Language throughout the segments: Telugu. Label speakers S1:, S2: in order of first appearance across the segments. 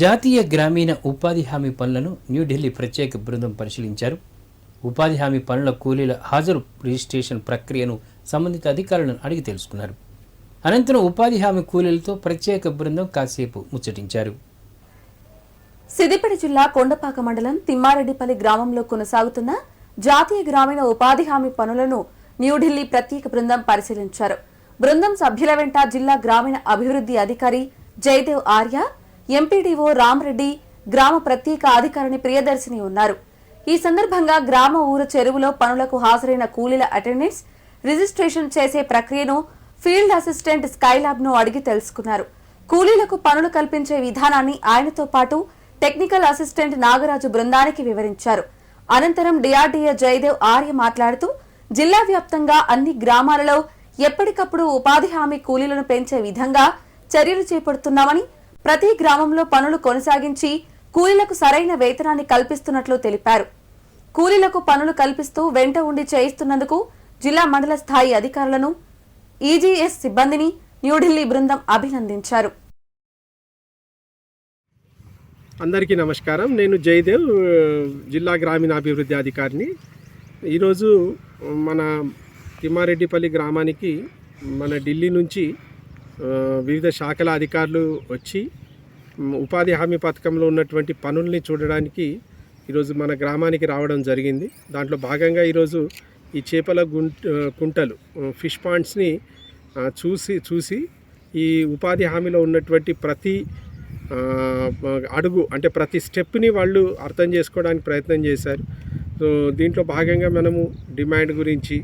S1: జాతీయ గ్రామీణ ఉపాధి హామీ పనులను న్యూఢిల్లీ ప్రత్యేక బృందం పరిశీలించారు. ఉపాధి హామీ పనుల కూలీల హాజరు రిజిస్ట్రేషన్ ప్రక్రియను సంబంధిత అధికారులను అడిగి తెలుసుకున్నారు. అనంతరం ఉపాధి హామీ కూలీలతో ప్రత్యేక బృందం కాసేపు ముచ్చటించారు.
S2: సిద్దిపేట జిల్లా కొండపాక మండలం తిమ్మారెడ్డిపల్లి గ్రామంలో కొనసాగుతున్న జాతీయ గ్రామీణ ఉపాధి హామీ పనులను న్యూఢిల్లీ ప్రత్యేక బృందం పరిశీలించారు. బృందం సభ్యుల వెంట జిల్లా గ్రామీణ అభివృద్ధి అధికారి జయదేవ్ ఆర్య ఎంపీడీఓ రామరెడ్డి గ్రామ ప్రత్యేక అధికారిని ప్రియదర్శిని ఉన్నారు. ఈ సందర్భంగా గ్రామ ఊరు చెరువులో పనులకు హాజరైన కూలీల అటెండెన్స్ రిజిస్ట్రేషన్ చేసే ప్రక్రియను ఫీల్డ్ అసిస్టెంట్ స్కైలాబ్ను అడిగి తెలుసుకున్నారు. కూలీలకు పనులు కల్పించే విధానాన్ని ఆయనతో పాటు టెక్నికల్ అసిస్టెంట్ నాగరాజు బృందానికి వివరించారు. అనంతరం డిఆర్డీఏ జయదేవ్ ఆర్య మాట్లాడుతూ జిల్లా వ్యాప్తంగా అన్ని గ్రామాలలో ఎప్పటికప్పుడు ఉపాధి హామీ కూలీలను పెంచే విధంగా చర్యలు చేపడుతున్నామని ప్రతి గ్రామంలో పనులు కొనసాగించి కూలీలకు సరైన వేతనాన్ని కల్పిస్తున్నట్లు తెలిపారు. కూలీలకు పనులు కల్పిస్తూ వెంట ఉండి చేయిస్తున్నందుకు జిల్లా మండల స్థాయి అధికారులను ఈజీఎస్ సిబ్బందిని న్యూఢిల్లీ బృందం అభినందించారు.
S3: అందరికీ నమస్కారం. నేను జయదేవ్ జిల్లా గ్రామీణాభివృద్ధి అధికారిని. ఈరోజు మన తిమ్మారెడ్డిపల్లి గ్రామానికి మన ఢిల్లీ నుంచి వివిధ శాఖల అధికారులు వచ్చి ఉపాధి హామీ పథకంలో ఉన్నటువంటి పనుల్ని చూడడానికి ఈరోజు మన గ్రామానికి రావడం జరిగింది. దాంట్లో భాగంగా ఈరోజు ఈ చేపల గుంట కుంటలు ఫిష్ పాండ్స్ని చూసి చూసి ఈ ఉపాధి హామీలో ఉన్నటువంటి ప్రతి అడుగు అంటే ప్రతి స్టెప్ని వాళ్ళు అర్థం చేసుకోవడానికి ప్రయత్నం చేశారు. సో దీంట్లో భాగంగా మనము డిమాండ్ గురించి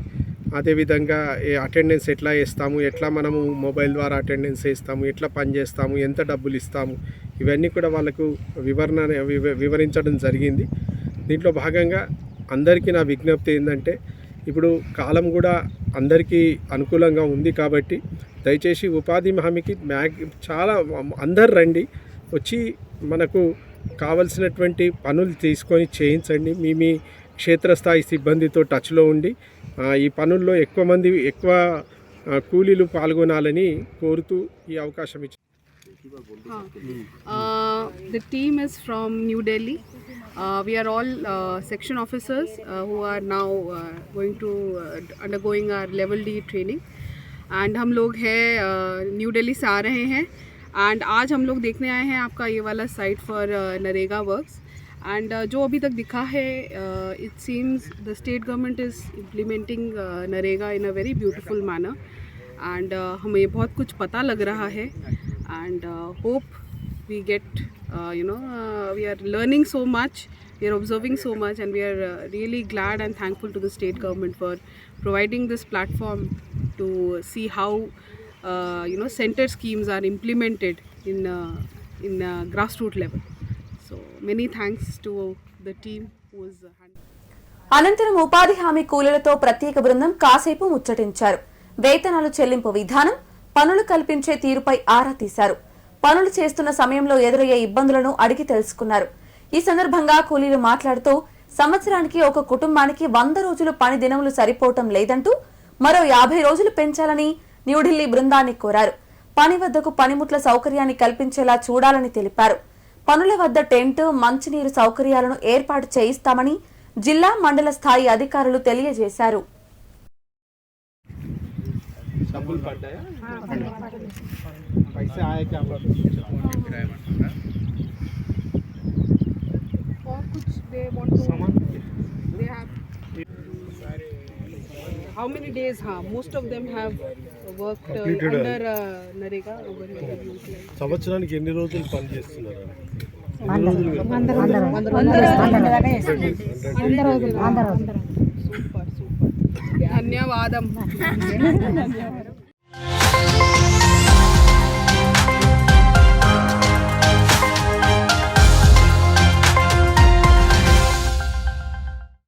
S3: అదేవిధంగా అటెండెన్స్ ఎట్లా వేస్తాము ఎట్లా మనము మొబైల్ ద్వారా అటెండెన్స్ వేస్తాము ఎట్లా పనిచేస్తాము ఎంత డబ్బులు ఇస్తాము ఇవన్నీ కూడా వాళ్ళకు వివరణ వివ- వివరించడం జరిగింది. దీంట్లో భాగంగా అందరికీ నా విజ్ఞప్తి ఏంటంటే ఇప్పుడు కాలం కూడా అందరికీ అనుకూలంగా ఉంది కాబట్టి దయచేసి ఉపాధి హామీకి మ్యాగ్ చాలా అందరు రండి వచ్చి మనకు కావలసినటువంటి పనులు తీసుకొని చేయించండి మీ మీ క్షేత్రస్థాయి సిబ్బందితో టచ్లో ఉండి ఈ పనుల్లో ఎక్కువ మంది ఎక్కువ ఆ, కూలీలు పాల్గొనాలని కోరుతూ ఈ అవకాశం ఇచ్చి
S4: Uh, the team is from New Delhi. Uh, we are all uh, section officers uh, who are now uh, going to uh, undergoing our level D training. And हम लोग हैं न्यू दिल्ली से आ रहे हैं एंड आज हम लोग देखने आए हैं आपका ये वाला site for NREGA works and जो अभी तक दिखा है it seems the state government is implementing NREGA in a very beautiful manner and हमें बहुत कुछ पता लग रहा है। And hope we get you know we are learning so much we are observing so much and we are really glad and thankful to the state government for providing this platform to see how you know centre schemes are implemented in in grass root level so many thanks to the team
S2: అనంతరం ఉపాధి హామీ కూలీలతో ప్రత్యేక బృందం కాసేపు ముచ్చటించారు. వేతనాలు చెల్లింపు విధానం పనులు కల్పించే తీరుపై ఆరా తీశారు. పనులు చేస్తున్న సమయంలో ఎదురయ్యే ఇబ్బందులను అడిగి తెలుసుకున్నారు. ఈ సందర్భంగా కూలీలు మాట్లాడుతూ సంవత్సరానికి ఒక కుటుంబానికి వంద రోజులు పని దినములు సరిపోవటం లేదంటూ మరో యాభై రోజులు పెంచాలని న్యూఢిల్లీ బృందాన్ని కోరారు. పని వద్దకు పనిముట్ల సౌకర్యాన్ని కల్పించేలా చూడాలని తెలిపారు. పనుల వద్ద టెంట్ మంచినీరు సౌకర్యాలను ఏర్పాటు చేయిస్తామని జిల్లా మండల స్థాయి అధికారులు తెలియజేశారు.
S3: డబ్బులు పడ్డాయా? పైసా ఆయా
S4: how many days huh most of them have worked uh, under uh, narega over here
S3: సంవత్సరానికి ఎన్ని రోజులు పని చేస్తున్నారు
S4: super super ధన్యవాదం